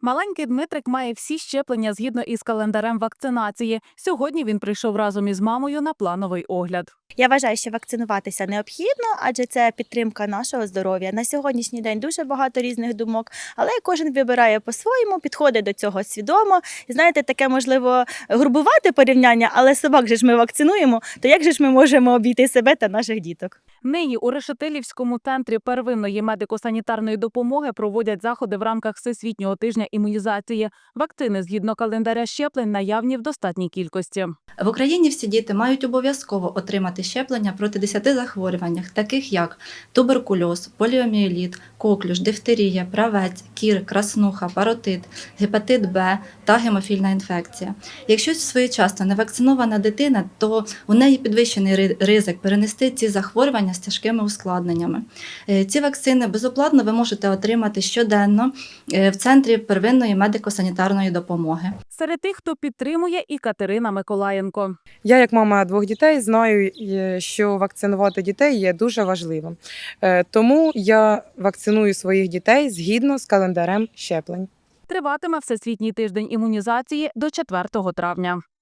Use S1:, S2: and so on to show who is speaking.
S1: Маленький Дмитрик має всі щеплення згідно із календарем вакцинації. Сьогодні він прийшов разом із мамою на плановий огляд.
S2: Я вважаю, що вакцинуватися необхідно, адже це підтримка нашого здоров'я. На сьогоднішній день дуже багато різних думок, але кожен вибирає по-своєму, підходить до цього свідомо. І знаєте, таке можливо грубувати порівняння, але собак же ж ми вакцинуємо. То як же ж ми можемо обійти себе та наших діток?
S1: Нині у Решетилівському центрі первинної медико-санітарної допомоги проводять заходи в рамках всесвітнього тижня імунізації. Вакцини згідно календаря щеплень наявні в достатній кількості.
S3: В Україні всі діти мають обов'язково отримати щеплення проти 10 захворювань, таких як туберкульоз, поліомієліт, коклюш, дифтерія, правець, кір, краснуха, паротит, гепатит Б та гемофільна інфекція. Якщо своєчасно не вакцинована дитина, то у неї підвищений ризик перенести ці захворювання з тяжкими ускладненнями. Е, Ці вакцини безоплатно ви можете отримати щоденно е, в центрі первинної медико-санітарної допомоги.
S1: Серед тих, хто підтримує, і Катерина Миколаєнко.
S4: Я, як мама двох дітей, знаю, що вакцинувати дітей є дуже важливим. Е, Тому я вакциную своїх дітей згідно з календарем щеплень.
S1: Триватиме всесвітній тиждень імунізації до 4 травня.